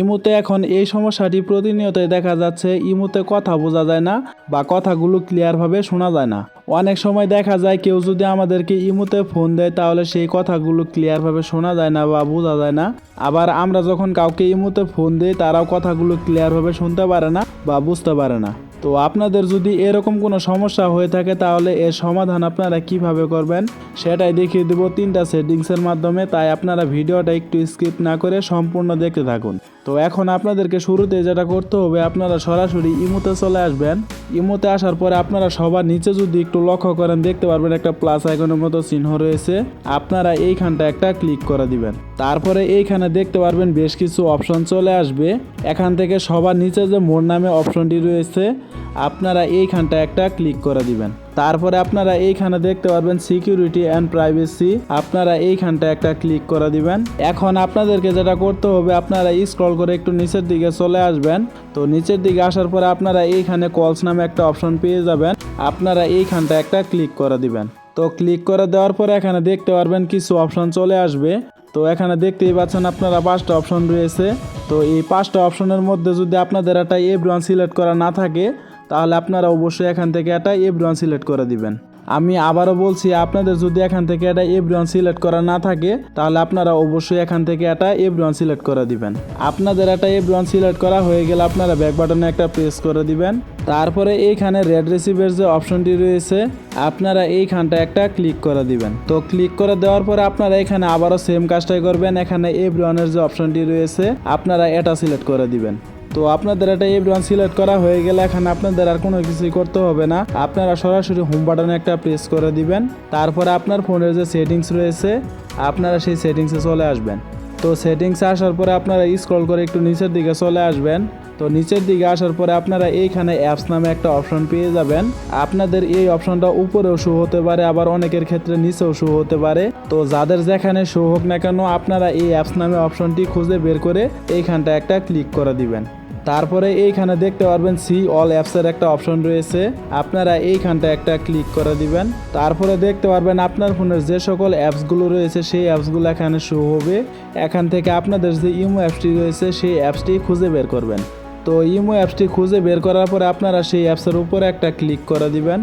ইমুতে এখন এই সমস্যাটি প্রতিনিয়তই দেখা যাচ্ছে, ইমুতে কথা বোঝা যায় না বা কথাগুলো ক্লিয়ারভাবে শোনা যায় না। অনেক সময় দেখা যায় কেউ যদি আমাদেরকে ইমুতে ফোন দেয়, তাহলে সেই কথাগুলো ক্লিয়ারভাবে শোনা যায় না বা বোঝা যায় না। আবার আমরা যখন কাউকে ইমুতে ফোন দিই, তারাও কথাগুলো ক্লিয়ারভাবে শুনতে পারে না বা বুঝতে পারে না। তো আপনাদের যদি এরকম কোনো সমস্যা হয়ে থাকে তাহলে এর সমাধান আপনারা কীভাবে করবেন সেটাই দেখিয়ে দেব তিনটা সেটিংসের মাধ্যমে। তাই আপনারা ভিডিওটা একটু স্কিপ না করে সম্পূর্ণ দেখতে থাকুন। তো এখন আপনাদেরকে শুরুতে যেটা করতে হবে, আপনারা সরাসরি ইমোতে চলে আসবেন। ইমোতে আসার পরে আপনারা সবার নিচে যদি একটু লক্ষ্য করেন, দেখতে পারবেন একটা প্লাস আইকনের মতো চিহ্ন রয়েছে। আপনারা এইখানটা একটা ক্লিক করে দিবেন। তারপরে এইখানে দেখতে পারবেন বেশ কিছু অপশন চলে আসবে। এখান থেকে সবার নিচে যে মোর নামে অপশনটি রয়েছে আপনারা এইখানটা একটা ক্লিক করে দিবেন। তারপরে আপনারা এইখানে দেখতে পারবেন সিকিউরিটি অ্যান্ড প্রাইভেসি আপনারা এইখানটা একটা ক্লিক করে দিবেন। এখন আপনাদেরকে যেটা করতে হবে, আপনারা স্ক্রল করে একটু নিচের দিকে চলে আসবেন। তো নিচের দিকে আসার পরে আপনারা এইখানে কলস নামে একটা অপশন পেয়ে যাবেন। আপনারা এইখানটা একটা ক্লিক করে দিবেন। তো ক্লিক করে দেওয়ার পরে এখানে দেখতে পারবেন কিছু অপশন চলে আসবে। তো এখানে দেখতেই পাচ্ছেন আপনারা পাঁচটা অপশন রয়েছে। তো এই পাঁচটা অপশনের মধ্যে যদি আপনাদের একটা এভরিওয়ান সিলেক্ট করা না থাকে, তাহলে আপনারা অবশ্যই এখান থেকে একটা এভরিওয়ান সিলেক্ট করে দিবেন। আমি আবারও বলছি, আপনাদের যদি এখান থেকে একটা এভরিওয়ান সিলেক্ট করা না থাকে, তাহলে আপনারা অবশ্যই এখান থেকে একটা এভরিওয়ান সিলেক্ট করে দিবেন। আপনাদের একটা এভরিওয়ান সিলেক্ট করা হয়ে গেলে আপনারা ব্যাক বাটনে একটা প্রেস করে দিবেন। তারপরে এইখানে রেড রিসিভের যে অপশনটি রয়েছে, আপনারা এইখানটা একটা ক্লিক করে দিবেন। তো ক্লিক করে দেওয়ার পরে আপনারা এখানে আবারও সেম কাজটাই করবেন। এখানে এভরিওয়ানের যে অপশনটি রয়েছে, আপনারা এটা সিলেক্ট করে দিবেন। তো আপনাদের এটা এভরিওয়ান সিলেক্ট করা হয়ে গেলে এখানে আপনাদের আর কোনো কিছুই করতে হবে না। আপনারা সরাসরি হোম বাটনে একটা প্রেস করে দিবেন। তারপরে আপনার ফোনের যে সেটিংস রয়েছে, আপনারা সেই সেটিংসে চলে আসবেন। তো সেটিংসে আসার পরে আপনারা স্ক্রল করে একটু নিচের দিকে চলে আসবেন। তো নিচের দিকে আসার পরে আপনারা এইখানে অ্যাপস নামে একটা অপশন পেয়ে যাবেন। আপনাদের এই অপশনটা উপরেও শো হতে পারে, আবার অনেকের ক্ষেত্রে নিচেও শো হতে পারে। তো যাদের যেখানে শো হোক না কেন, আপনারা এই অ্যাপস নামে অপশনটি খুঁজে বের করে এইখানটা একটা ক্লিক করে দিবেন। তারপরে এইখানে দেখতে পারবেন সি অল অ্যাপসের একটা অপশন রয়েছে। আপনারা এইখানটা একটা ক্লিক করে দিবেন। তারপরে দেখতে পারবেন আপনার ফোনের যে সকল অ্যাপসগুলো রয়েছে, সেই অ্যাপসগুলো এখানে শো হবে। এখান থেকে আপনাদের যে ইমো অ্যাপসটি রয়েছে, সেই অ্যাপসটি খুঁজে বের করবেন। তো ইমো অ্যাপসটি খুঁজে বের করার পরে আপনারা সেই অ্যাপসের উপরে একটা ক্লিক করে দিবেন।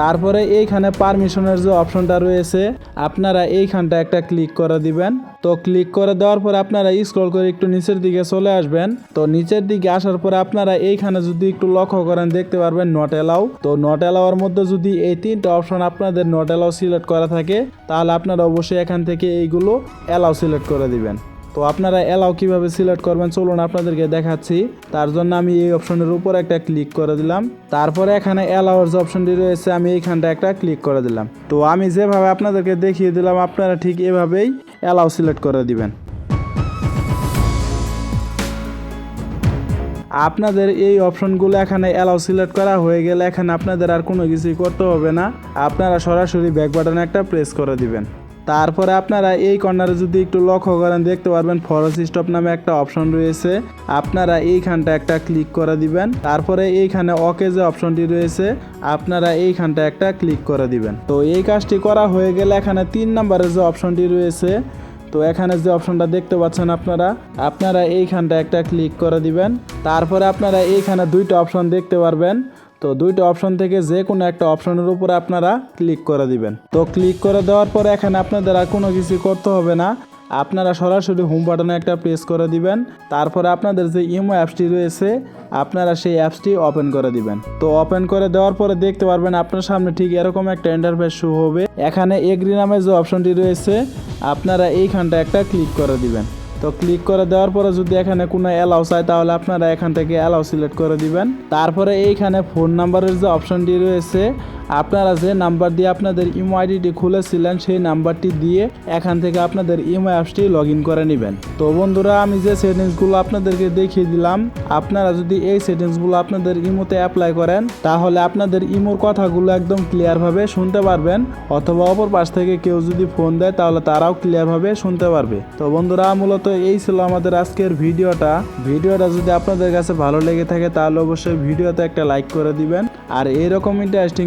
তারপরে এইখানে পারমিশনের যে অপশনটা রয়েছে, আপনারা এইখানটা একটা ক্লিক করে দিবেন। তো ক্লিক করে দেওয়ার পর আপনারা স্ক্রল করে একটু নিচের দিকে চলে আসবেন। তো নিচের দিকে আসার পর আপনারা এইখানে যদি একটু লক্ষ্য করেন, দেখতে পারবেন নট এলাও তো নট এলাওয়ার মধ্যে যদি এই তিনটা অপশন আপনাদের নট এলাও সিলেক্ট করা থাকে, তাহলে আপনারা অবশ্যই এখান থেকে এইগুলো এলাও সিলেক্ট করে দিবেন। তো আপনারা এলাও কীভাবে সিলেক্ট করবেন? চলুন আপনাদেরকে দেখাচ্ছি। তার জন্য আমি এই অপশনের উপর একটা ক্লিক করে দিলাম। তারপরে এখানে এলাওয়ার যে অপশনটি রয়েছে, আমি এইখানটা একটা ক্লিক করে দিলাম। তো আমি যেভাবে আপনাদেরকে দেখিয়ে দিলাম, আপনারা ঠিক এভাবেই এলাও সিলেক্ট করে দিবেন। আপনাদের এই অপশনগুলো এখানে অ্যালাউ সিলেক্ট করা হয়ে গেলে এখানে আপনাদের আর কোনো কিছুই করতে হবে না। আপনারা সরাসরি ব্যাক বাটনে একটা প্রেস করে দিবেন। তারপরে আপনারা এই কর্নারে যদি একটু লক্ষ্য করেন, দেখতে পারবেন ফরেস্ট স্টপ নামে একটা অপশন রয়েছে। আপনারা এইখানটা একটা ক্লিক করে দিবেন। তারপরে এইখানে ওকে যে অপশনটি রয়েছে, আপনারা এইখানটা একটা ক্লিক করে দিবেন। তো এই কাজটি করা হয়ে গেলে এখানে তিন নম্বরের যে অপশনটি রয়েছে, তো এখানে যে অপশনটা দেখতে পাচ্ছেন আপনারা আপনারা এইখানটা একটা ক্লিক করে দিবেন। তারপরে আপনারা এইখানে দুইটা অপশন দেখতে পারবেন। তো দুইটা অপশন থেকে যে কোনো একটা অপশনের উপরে আপনারা ক্লিক করে দিবেন। তো ক্লিক করে দেওয়ার পরে এখানে আপনাদের আর কোনো কিছু করতে হবে না। আপনারা সরাসরি হোম বাটনে একটা প্রেস করে দিবেন। তারপরে আপনাদের যে ইমো অ্যাপসটি রয়েছে, আপনারা সেই অ্যাপসটি ওপেন করে দিবেন। তো ওপেন করে দেওয়ার পরে দেখতে পারবেন আপনার সামনে ঠিক এরকম একটা ইন্টারফেস শো হবে। এখানে এগ্রি নামে যে অপশনটি রয়েছে, আপনারা এইখানটা একটা ক্লিক করে দিবেন। তো ক্লিক করে দেওয়ার পরে যদি এখানে কোনো অ্যালাউ চাই তাহলে আপনারা এখান থেকে অ্যালাউ সিলেক্ট করে দিবেন। তারপরে এইখানে ফোন নাম্বারের যে অপশনটি রয়েছে আপনারা যে নাম্বার দিয়ে আপনাদের ইমো আইডিটি খুলেছিলেন, সেই নাম্বারটি দিয়ে এখান থেকে আপনাদের ইমো অ্যাপসটি লগ করে নেবেন। তো বন্ধুরা, আমি যে সেটিংসগুলো আপনাদেরকে দেখিয়ে দিলাম, আপনারা যদি এই সেটিংসগুলো আপনাদের ইমোতে অ্যাপ্লাই করেন, তাহলে আপনাদের ইমোর কথাগুলো একদম ক্লিয়ারভাবে শুনতে পারবেন, অথবা অপর পাশ থেকে কেউ যদি ফোন দেয়, তাহলে তারাও ক্লিয়ারভাবে শুনতে পারবে। তো বন্ধুরা, মূলত এই ছিল আমাদের আজকের ভিডিওটা। ভিডিওটা যদি আপনাদের কাছে ভালো লেগে থাকে, তাহলে অবশ্যই ভিডিওতে একটা লাইক করে দিবেন। আর এইরকম ইন্টারেস্টিং